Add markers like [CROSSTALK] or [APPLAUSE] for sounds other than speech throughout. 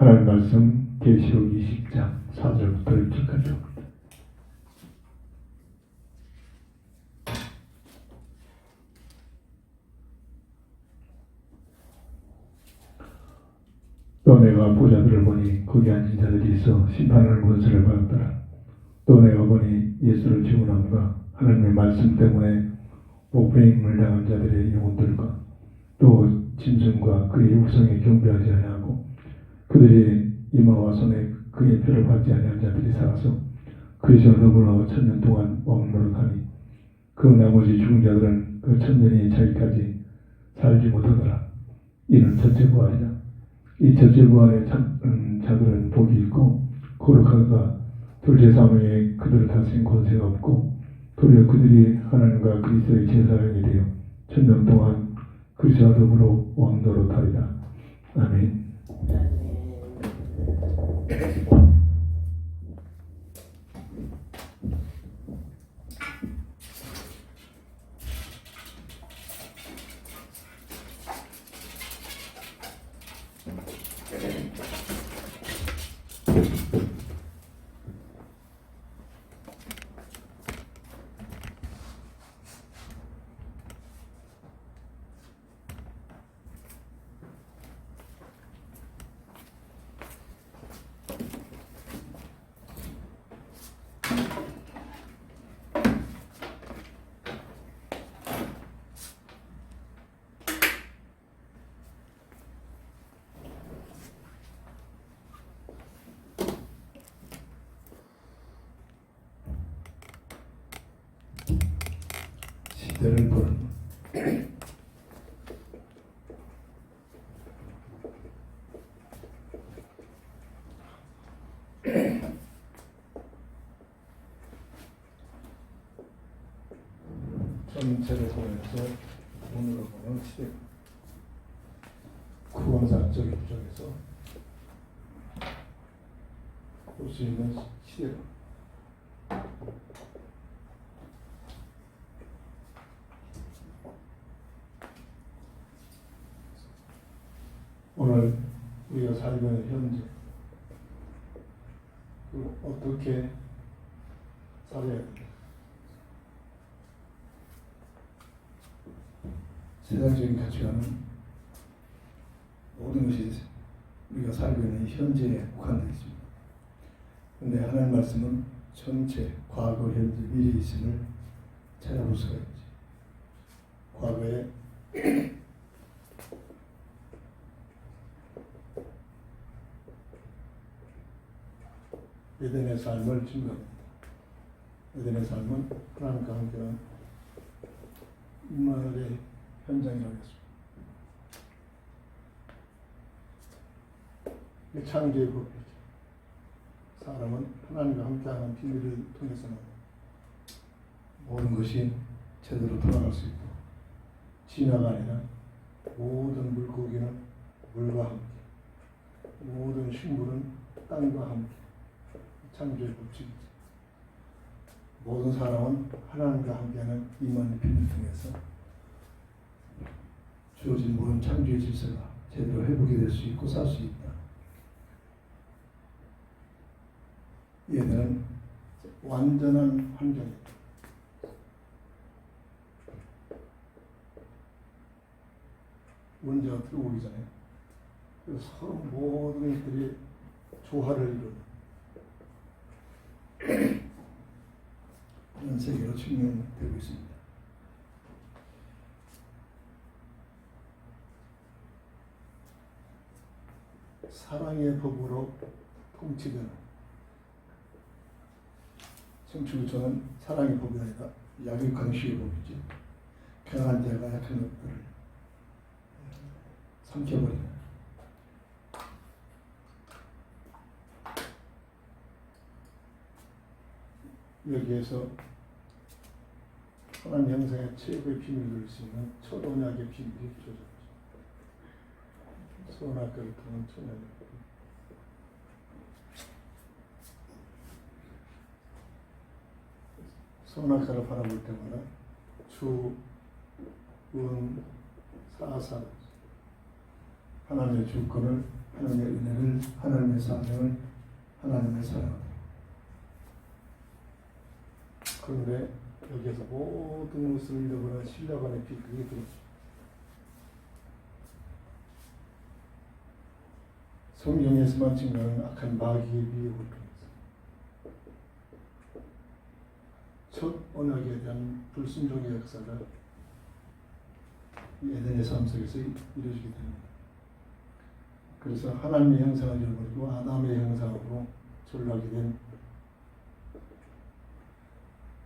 하나님 말씀 계시록 20장 4절부터 6절까지 또 내가 보자들을 보니 거기 앉은 자들이 있어 심판하는 권세를 받았더라. 또 내가 보니 예수를 증언함과 하나님의 말씀 때문에 목배임을 당한 자들의 영혼들과 또 짐승과 그의 우성에 경배하지 아니하고 그들이 이마와 손에 그의 표를 받지 아니한 자들이 살아서 그리스와 더불어 천년 동안 왕노릇하니 그 나머지 죽은 자들은 그 천년이 차기까지 살지 못하더라. 이는 첫째 부활이라. 이 첫째 부활의 자, 음, 자들은 복이 있고 거룩하가 둘째 사명에 그들을 다스린 권세가 없고 도리어 그들이 하나님과 그리스도의 제사장이 되어 천년 동안 그리스도와 더불어 왕노릇하리라. 아멘. Okay. 시대를 보는 전체를 보면서 오늘을 보는 시대 구원사적 입장에서 볼 수 있는 시대가 오늘 우리가 살고 있는 현재 그 어떻게 살아야 돼? 세상적인 가치관은 모든 것이 우리가 살고 있는 현재에 국한되어 있습니다. 근데 하나님 말씀은 전체 과거, 현재, 미래 있음을 찾아볼 수가 있지. 과거에 [COUGHS] 에덴의 삶을 증거합니다. 에덴의 삶은 하나님과 함께한 임마누엘의 현장이라고 했습니다. 창조의 법이죠. 사람은 하나님과 함께하는 비밀을 통해서는 모든 것이 제대로 돌아갈 수 있고 진화가 아니라 모든 물고기는 물과 함께 모든 식물은 땅과 함께 창조의 법칙이죠. 모든 사람은 하나님과 함께하는 이만의 비밀을 통해서 주어진 모든 창조의 질서가 제대로 회복이 될 수 있고 살 수 있다. 얘들은 완전한 환경이다. 문제가 들어오기 전에 서로 모든 것들이 조화를 이루는 [CLEARS THROAT] 그런 세계로 측면되고 있습니다. 사랑의 법으로 통치되는 성취구조는 사랑의 법이 아니라 약육 강식의 법이죠. 강한 자가 약한 것들을 삼켜버리는 여기에서 하나님 형상의 최고의 비밀을 수 있는 첫 언약의 비밀이 주어졌죠. 소원학교를 통한 천연 소원학교를 바라볼 때마다 주, 은, 사사 하나님의 주권을 하나님의 은혜를, 하나님의 사명을, 하나님의 사랑을. 그런데 여기에서 모든 것을 잃어버려 신뢰가 안에 비극이 들었습니다. 성경에서만 증거하는 악한 마귀의 미혹을 통해서 첫 언약에 대한 불순종의 역사가 이 에덴의 삶 속에서 이루어지게 됩니다. 그래서 하나님의 형상을 잃어버리고 아담의 형상으로 전락이 된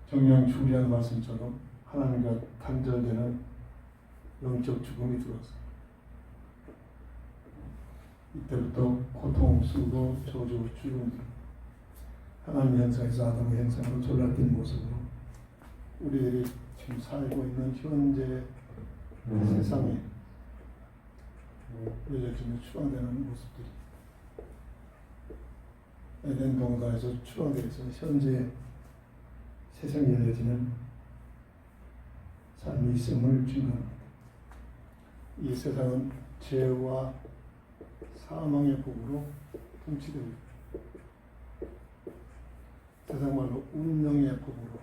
정령 주리한 말씀처럼 하나님과 단절되는 영적 죽음이 들어왔습니다. 이때부터 고통, 수고, 저주, 죽음 하나님의 형상에서 아담의 형상으로 전락된 모습으로 우리들이 지금 살고 있는 현재 세상에 열려지는 추앙되는 모습들이 에덴 동산에서 추앙되어서 현재 세상에 열려지는 삶이 있음을 증거합니다. 이 세상은 죄와 사망의 복으로 통치되고 있다. 세상 말로 운명의 복으로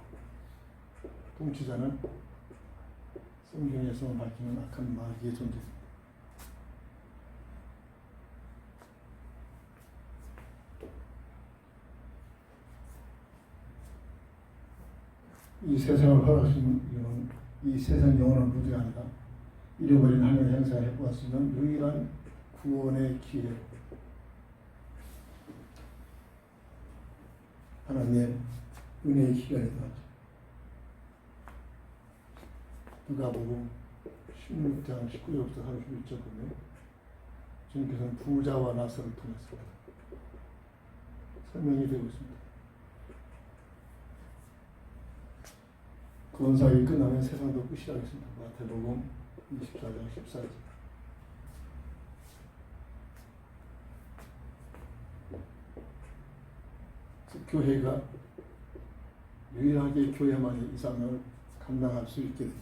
통치자는 성경에서 밝히는 악한 마귀의 존재입니다. 이 세상을 허락하신 이유는 이 세상 영원한 무죄가 아니라 잃어버린 하나님의 행사를 있는 유일한 구원의 기회 하나님의 은혜의 기간이다. 누가복음 16장 19절부터 31절 보면 주님께서는 부자와 나서를 통해서 설명이 되고 있습니다. 구원사역이 끝나면 세상도 끝이 나겠습니다. 마태복음 24장 14절 교회가 유일하게 교회만이 이 사명을 감당할 수 있게 됩니다.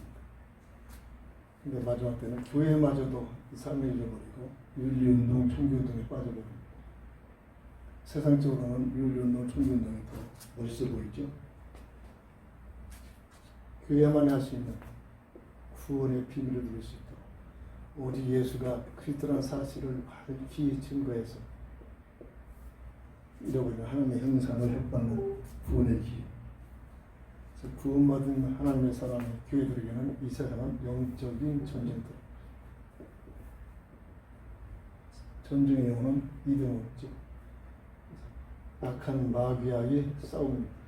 근데 마지막 때는 교회마저도 이 삶을 잃어버리고 윤리운동, 총기운동에 빠져버립니다. 세상적으로는 윤리운동, 총기운동이 더 멋있어 보이죠? 교회만이 할 수 있는 구원의 비밀을 누릴 수 있도록 오직 예수가 그리스도라는 사실을 밝히 증거해서 잃어버리는 하나님의 형상을 회복하는 구원의 기 그래서 구원받은 하나님의 사람의 교회들에게는 이 세상은 영적인 전쟁터. 전쟁의 영혼은 없죠. 악한 마귀와의 싸움입니다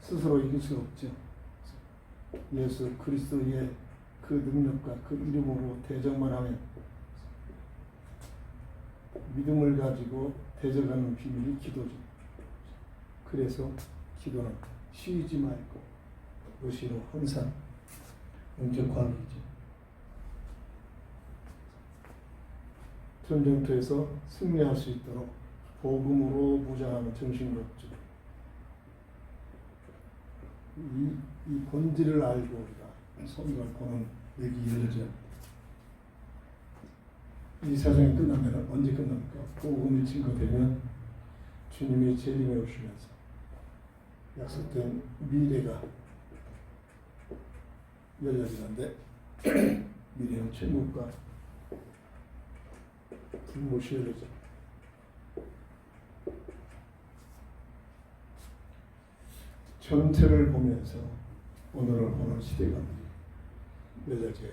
스스로 이길 수 없죠. 예수 그리스도의 그 능력과 그 이름으로 대적만 하면 믿음을 가지고 대적하는 비밀이 기도죠. 그래서 기도는 쉬지 말고 무시로 항상 영적 과학이죠. 전쟁터에서 승리할 수 있도록 복음으로 무장하는 정신을 얻죠. 이, 이 본질을 알고 우리가 성경을 보는 열려져야 합니다. 이 세상이 끝나면 언제 끝납니까? 복음이 증거되면 주님이 재림해 오시면서 약속된 미래가 열려지는데 [CLEARS THROAT] 미래는 천국과 불못이 열려져. 전체를 보면서 오늘을 보는 시대가 열려져요.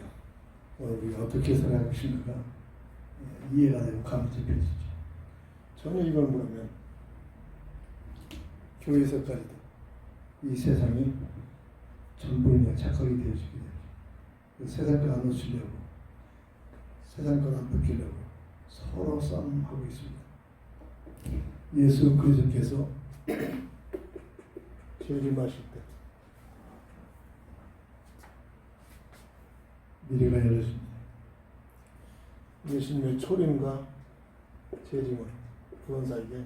오늘 우리가 어떻게 살아가고 있는가 이해가 되고 감이 잡혀지죠. 저는 이걸 보면 교회에서까지도 이 세상이 전부인의 착각이 되어지게 돼요. 그 세상 것안 놓치려고 세상 것안 벗기려고 서로 싸움하고 있습니다. 예수 그리스도께서 [CLEARS THROAT] 재림하실 때 미래가 열려집니다. 예수님의 초림과 재림은 구원사에게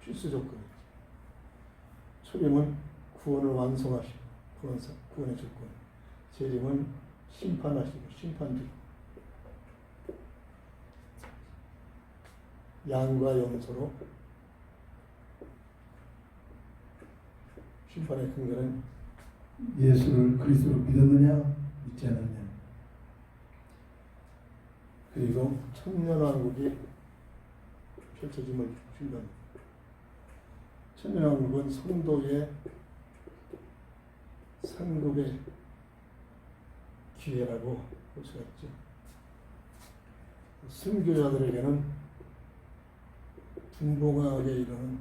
필수 조건이죠. 초림은 구원을 완성하시고 구원사 구원의 조건. 재림은 심판하시고 심판주. 양과 염소로 심판의 근거는 예수를 그리스도로 믿었느냐 믿지 않았냐 그리고 천년왕국이 펼쳐짐을 준다. 천년왕국은 성도의 상급의 기회라고 볼 수가 있죠. 순교자들에게는 분봉하게 이르는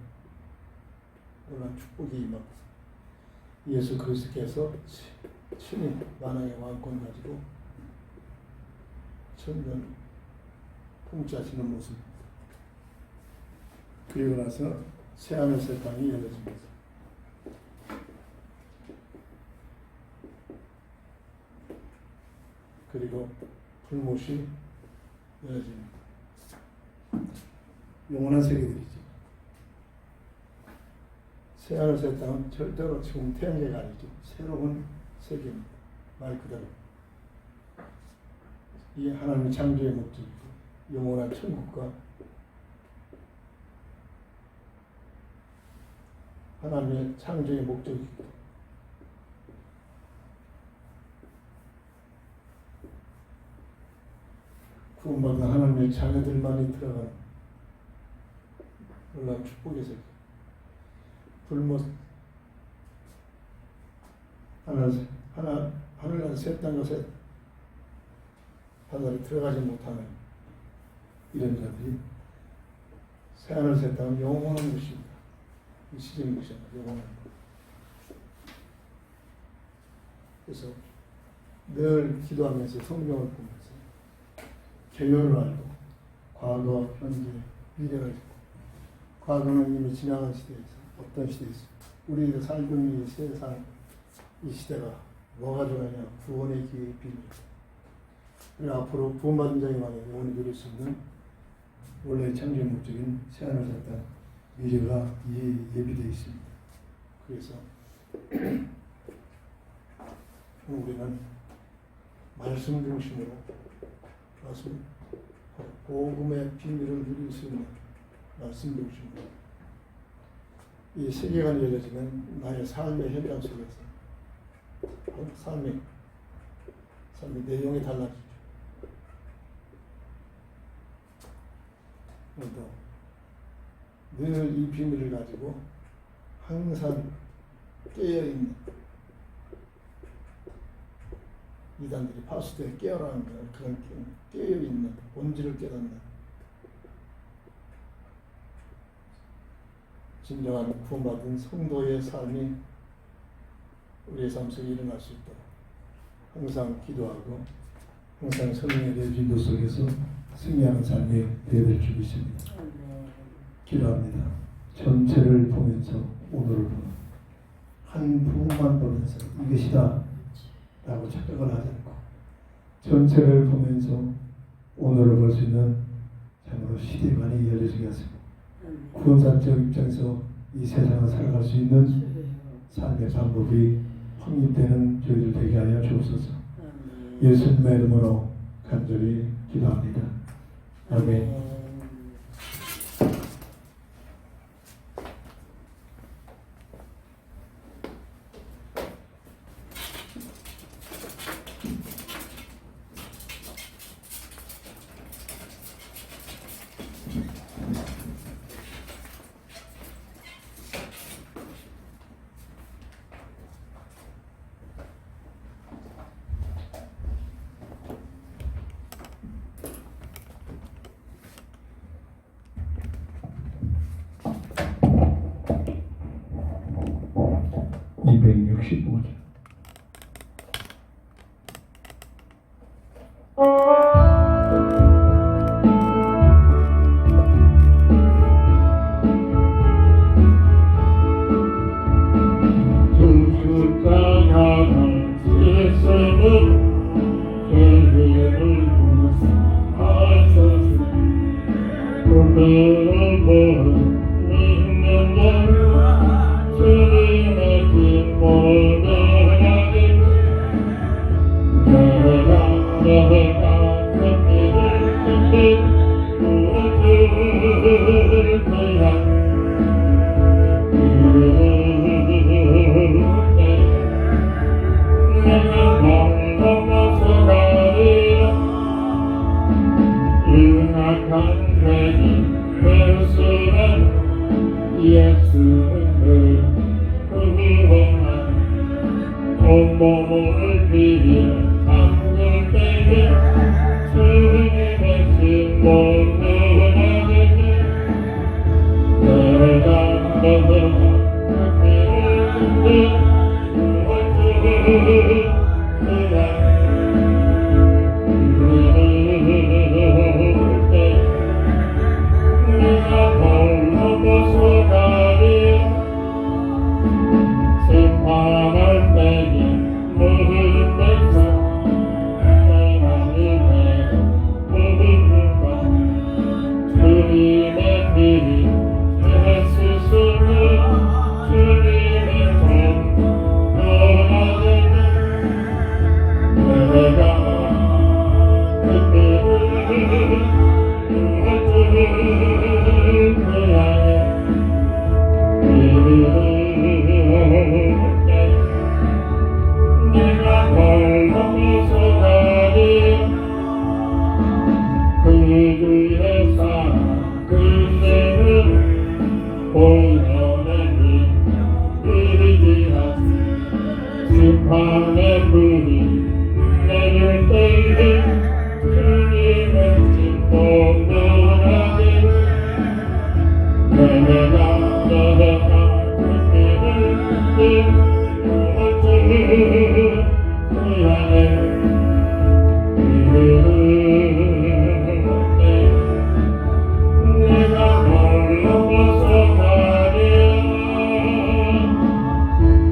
놀란 축복이 임합니다. 예수 그리스도께서 치- 친히 만왕의 왕권 가지고 천년 통치하시는 모습. 그리고 나서 새하늘 새 땅이 열려집니다. 그리고 불못이 열려집니다. 영원한 세계들이죠. 새하늘 새 땅은 절대로 지금 태양계가 아니죠. 새로운 세계입니다. 말 그대로. 이게 하나님의 창조의 목적이고 영원한 천국과 하나님의 창조의 목적이고 구원받은 하나님의 자녀들만이 들어가는 놀라운 축복의 세계. 불못 하나 하나 하늘나라 새 땅과 새 바다를 들어가지 못하는 이런 자들이 새 땅은 영원한 것입니다. 이 시즌 것이 아니라 영원한 것. 그래서 늘 기도하면서 성경을 보면서 개요를 알고 과거, 현재, 미래를 알고 과거는 이미 지나간 시대에서 어떤 시대에서 우리가 살고 있는 이 세상 이 시대가 뭐가 중요하냐 구원의 기회의 비밀 그리고 앞으로 구원받은 만에 영원히 누릴 수 있는 원래 창조의 목적인 새땅 미래가 예, 예비되어 있습니다. 그래서 [CLEARS THROAT] 우리는 말씀 중심으로 말씀 복음의 비밀을 누릴 수 있는 말씀 중심으로 이 세계관이 열려지는 나의 삶의 현장 속에서 어, 삶의 삶의 내용이 달라지죠. 오늘도 늘이 비밀을 가지고 항상 깨어 있는 이단들이 파수도에 깨어라는 그런 깨어 있는 본질을 깨닫는 진정한 구원받은 성도의 삶이 우리의 삶 속에 일어날 수 있도록 항상 기도하고 항상 성령의 인도 속에서 승리하는 삶이 되어질 줄 믿습니다. 기도합니다. 전체를 보면서 오늘을 보는 한 부분만 보면서 이것이다 라고 착각을 하지 않고 전체를 보면서 오늘을 볼 수 있는 참으로 시대관이 열려지게 하시고 구원사적 입장에서 이 세상을 살아갈 수 있는 삶의 방법이 확립되는 저희들 되게 하여 주옵소서 예수님의 이름으로 간절히 기도합니다. 아멘. 이백육십오 장 주주 내가